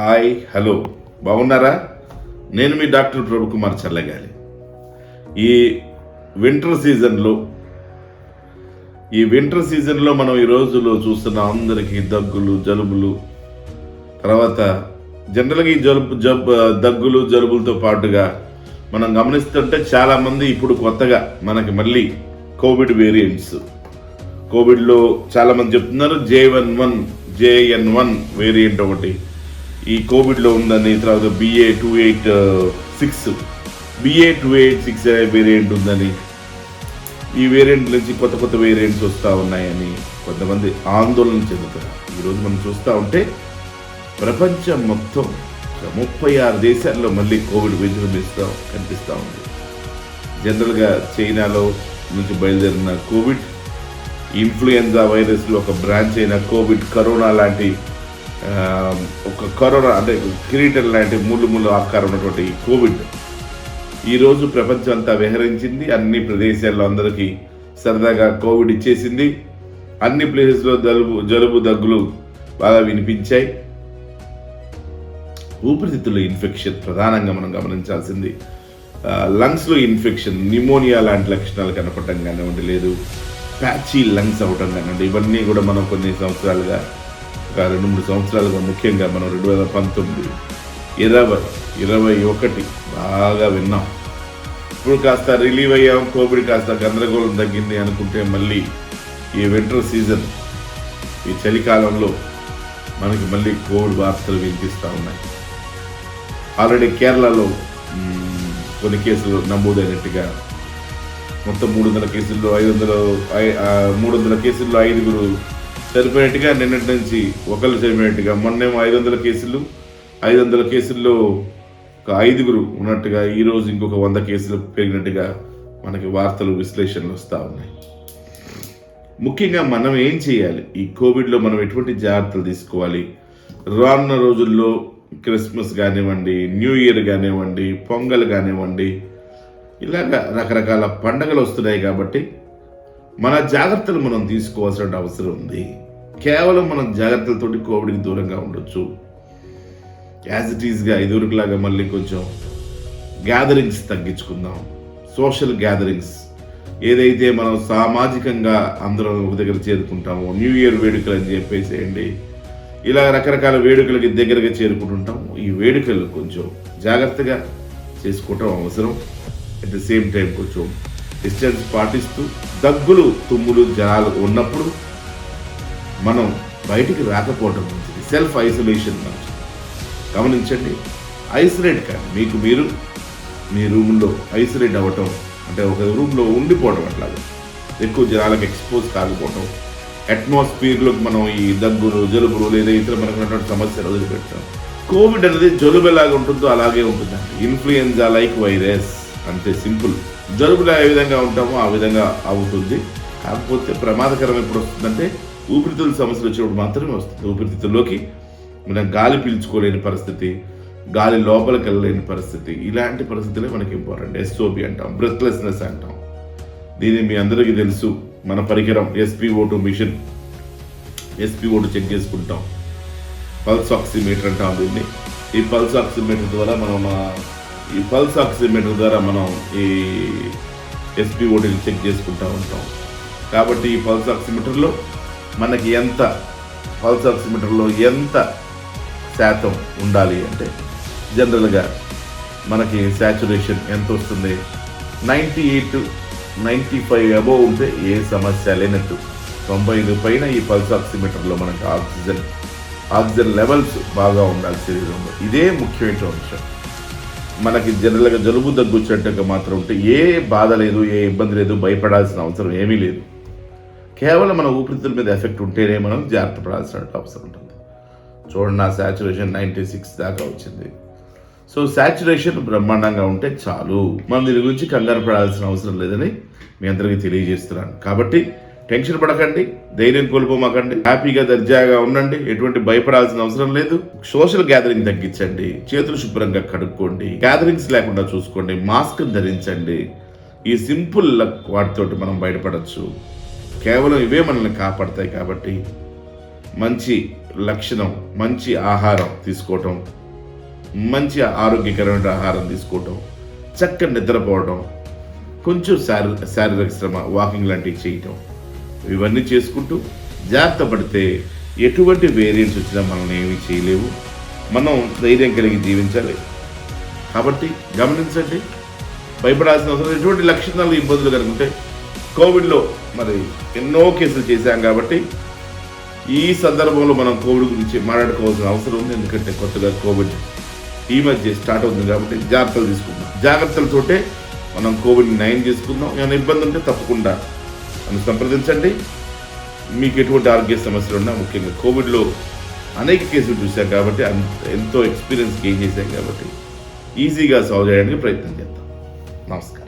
Hi hello. బాగున్నారా? నేను మీ doctor Prabhu Kumar చల్లగాలి. ఈ వింటర్ సీజన్లో ఈ వింటర్ సీజన్లో మనం ఈ రోజులో చూస్తున్న అందరికీ దగ్గులు జలుబులు తర్వాత జనరల్గా ఈ జలుబు జబ్ దగ్గులు జలుబులతో పాటుగా మనం గమనిస్తుంటే చాలామంది ఇప్పుడు కొత్తగా మనకి మళ్ళీ కోవిడ్ వేరియంట్స్. కోవిడ్లో చాలామంది చెప్తున్నారు J one one JN one variant ఒకటి. ఈ కోవిడ్లో ఉందని తర్వాత BA two eight six BA two eight six అనే వేరియంట్ ఉందని. ఈ వేరియంట్ నుంచి కొత్త కొత్త వేరియంట్స్ వస్తూ ఉన్నాయని కొంతమంది ఆందోళన చెందుతారు. ఈరోజు మనం చూస్తూ ఉంటే ప్రపంచం మొత్తం ముప్పై ఆరు దేశాల్లో మళ్ళీ కోవిడ్ విజృంభిస్తూ కనిపిస్తూ ఉంది. జనరల్గా చైనాలో నుంచి బయలుదేరిన కోవిడ్ ఇన్ఫ్లుయెంజా వైరస్లో ఒక బ్రాంచ్ అయిన కోవిడ్ కరోనా లాంటి ఒక కరోనా అంటే కిరీటం లాంటి ముళ్ళు ముళ్ళు ఆకారం ఉన్నటువంటి ఈ కోవిడ్ ఈరోజు ప్రపంచం అంతా విహరించింది. అన్ని ప్రదేశాల్లో అందరికీ సరదాగా కోవిడ్ ఇచ్చేసింది. అన్ని ప్లేసెస్లో జలుబు జలుబు దగ్గులు బాగా వినిపించాయి. ఊపిరితిత్తుల ఇన్ఫెక్షన్ ప్రధానంగా మనం గమనించాల్సింది. లంగ్స్లో ఇన్ఫెక్షన్ నిమోనియా లాంటి లక్షణాలు కనపడటం కానివ్వండి లేదు ప్యాచీ లంగ్స్ అవ్వటం కానివ్వండి ఇవన్నీ కూడా మనం కొన్ని సంవత్సరాలుగా ఒక రెండు మూడు సంవత్సరాలుగా ముఖ్యంగా మనం రెండు వేల పంతొమ్మిది ఇరవై ఇరవై ఒకటి బాగా విన్నాం. ఇప్పుడు కాస్త రిలీవ్ అయ్యాం కోవిడ్ కాస్త గందరగోళం తగ్గింది అనుకుంటే మళ్ళీ ఈ వింటర్ సీజన్ ఈ చలికాలంలో మనకి మళ్ళీ కోవిడ్ వార్తలు వినిపిస్తూ ఉన్నాయి. ఆల్రెడీ కేరళలో కొన్ని కేసులు నమోదైనట్టుగా మొత్తం మూడు వందల కేసుల్లో ఐదు వందల ఐ- మూడు వందల కేసుల్లో ఐదుగురు చనిపోయినట్టుగా నిన్నటి నుంచి ఒకళ్ళు చనిపోయినట్టుగా మొన్నేమో ఐదు వందల కేసులు ఐదు వందల కేసుల్లో ఒక ఐదుగురు ఉన్నట్టుగా ఈరోజు ఇంకొక వంద కేసులు పెరిగినట్టుగా మనకి వార్తలు విశ్లేషణలు వస్తూ ఉన్నాయి. ముఖ్యంగా మనం ఏం చేయాలి? ఈ కోవిడ్లో మనం ఎటువంటి జాగ్రత్తలు తీసుకోవాలి? రానున్న రోజుల్లో క్రిస్మస్ కానివ్వండి న్యూ ఇయర్ కానివ్వండి పొంగల్ కానివ్వండి ఇలాగ రకరకాల పండగలు వస్తున్నాయి కాబట్టి మన జాగ్రత్తలు మనం తీసుకోవాల్సిన అవసరం ఉంది. కేవలం మనం జాగ్రత్తలతోటి కోవిడ్కి దూరంగా ఉండొచ్చు. యాజ్ ఇట్ ఈస్గా ఇదివరకులాగా మళ్ళీ కొంచెం గ్యాదరింగ్స్ తగ్గించుకుందాం. సోషల్ గ్యాదరింగ్స్ ఏదైతే మనం సామాజికంగా అందరం ఒక దగ్గర చేరుకుంటామో న్యూ ఇయర్ వేడుకలు అని చెప్పేసేయండి. ఇలా రకరకాల వేడుకలకి దగ్గరగా చేరుకుంటుంటాం ఈ వేడుకలు కొంచెం జాగ్రత్తగా చేసుకోవటం అవసరం. అట్ ద సేమ్ టైం కొంచెం డిస్టెన్స్ పాటిస్తూ దగ్గులు తుమ్ములు జనాలు ఉన్నప్పుడు మనం బయటికి రాకపోవటం మంచిది. సెల్ఫ్ ఐసోలేషన్ మంచిది. గమనించండి. ఐసోలేట్ కానీ మీకు మీరు మీ రూమ్లో ఐసోలేట్ అవ్వటం అంటే ఒక రూమ్లో ఉండిపోవడం అట్లాగే. ఎక్కువ జనాలకు ఎక్స్పోజ్ కాకపోవటం. అట్మాస్ఫియర్లోకి మనం ఈ దగ్గులు జలుబులు లేదా ఇతర మనకు ఉన్నటువంటి సమస్యలు వదిలిపెట్టాం కోవిడ్ అనేది జలుబు ఎలాగ ఉంటుందో అలాగే ఉంటుందండి. ఇన్ఫ్లుయెన్జా లైక్ వైరస్ అంతే సింపుల్. జలుబులు ఏ విధంగా ఉంటామో ఆ విధంగా అవుతుంది. కాకపోతే ప్రమాదకరం ఎప్పుడు వస్తుందంటే ఊపిరితిత్తుల సమస్యలు వచ్చినప్పుడు మాత్రమే వస్తుంది. ఊపిరితిత్తుల్లోకి మనం గాలి పీల్చుకోలేని పరిస్థితి గాలి లోపలికి వెళ్ళలేని పరిస్థితి ఇలాంటి పరిస్థితులే మనకి ఇంపార్టెంట్ ఎస్ఓబి అంటాం బ్రెత్లెస్నెస్ అంటాం. దీన్ని మీ అందరికీ తెలుసు. మన పరికరం SP O two machine SP O two check చేసుకుంటాం. పల్స్ ఆక్సిమీటర్ అంటాం దీన్ని. ఈ పల్స్ ఆక్సిమీటర్ ద్వారా మనం ఈ పల్స్ ఆక్సిమీటర్ ద్వారా మనం ఈ ఎస్పీ ఓటుని చెక్ చేసుకుంటూ ఉంటాం. కాబట్టి ఈ పల్స్ ఆక్సిమీటర్లో మనకి ఎంత పల్స్ ఆక్సిమీటర్లో ఎంత శాతం ఉండాలి అంటే జనరల్గా మనకి శాచురేషన్ ఎంత వస్తుంది? Ninety eight ninety five above ఉంటే ఏ సమస్య లేనట్టు. తొంభై ఐదు పైన ఈ పల్స్ ఆక్సిమీటర్లో మనకి ఆక్సిజన్ ఆక్సిజన్ లెవెల్స్ బాగా ఉండాలి శరీరంలో ఇదే ముఖ్యమైన అంశం. మనకి జనరల్గా జలుబు దగ్గు చెట్టుగా మాత్రం ఉంటే ఏ బాధ లేదు ఏ ఇబ్బంది లేదు భయపడాల్సిన అవసరం ఏమీ లేదు. కేవలం మన ఊపిరితిత్తుల మీద ఎఫెక్ట్ ఉంటేనే మనం జాగ్రత్త పడాల్సిన అవసరం ఉంటుంది. చూడండి నా శాచురేషన్ నైంటీ సిక్స్ దాకా వచ్చింది. సో శాచురేషన్ బ్రహ్మాండంగా ఉంటే చాలు. మనం దీని గురించి కంగారు పడాల్సిన అవసరం లేదని మీ అందరికీ తెలియజేస్తున్నాను. కాబట్టి టెన్షన్ పడకండి ధైర్యం కోల్పోమాకండి హ్యాపీగా దర్జాగా ఉండండి ఎటువంటి భయపడాల్సిన అవసరం లేదు. సోషల్ గ్యాదరింగ్ తగ్గించండి చేతులు శుభ్రంగా కడుక్కోండి గ్యాదరింగ్స్ లేకుండా చూసుకోండి మాస్క్ ధరించండి. ఈ సింపుల్ వాటితోటి మనం బయటపడచ్చు. కేవలం ఇవే మనల్ని కాపాడతాయి కాబట్టి మంచి లక్షణం మంచి ఆహారం తీసుకోవటం మంచి ఆరోగ్యకరమైన ఆహారం తీసుకోవటం చక్కని నిద్రపోవడం కొంచెం శారీ శారీరక శ్రమ వాకింగ్ లాంటివి చేయటం ఇవన్నీ చేసుకుంటూ జాగ్రత్త పడితే ఎటువంటి వేరియంట్స్ వచ్చినా మనల్ని ఏమీ చేయలేవు. మనం ధైర్యం కలిగి జీవించాలి. కాబట్టి గమనించండి భయపడాల్సిన అవసరం ఎటువంటి లక్షణాలు ఇబ్బందులు కనుకుంటే కోవిడ్లో మరి ఎన్నో కేసులు చేశాం కాబట్టి ఈ సందర్భంలో మనం కోవిడ్ గురించి మాట్లాడుకోవాల్సిన అవసరం ఉంది. ఎందుకంటే కొత్తగా కోవిడ్ ఈ మధ్య స్టార్ట్ అవుతుంది కాబట్టి జాగ్రత్తలు తీసుకుందాం. జాగ్రత్తలతోటే మనం కోవిడ్ నయం చేసుకుందాం. ఏమైనా ఇబ్బంది ఉంటే తప్పకుండా నన్ను సంప్రదించండి. మీకు ఎటువంటి ఆరోగ్య సమస్యలు ఉన్నా ముఖ్యంగా కోవిడ్లో అనేక కేసులు చూశాం కాబట్టి అంత- ఎంతో ఎక్స్పీరియన్స్ గెయిన్ చేశాం కాబట్టి ఈజీగా సాల్వ్ చేయడానికి ప్రయత్నం చేద్దాం. నమస్కారం.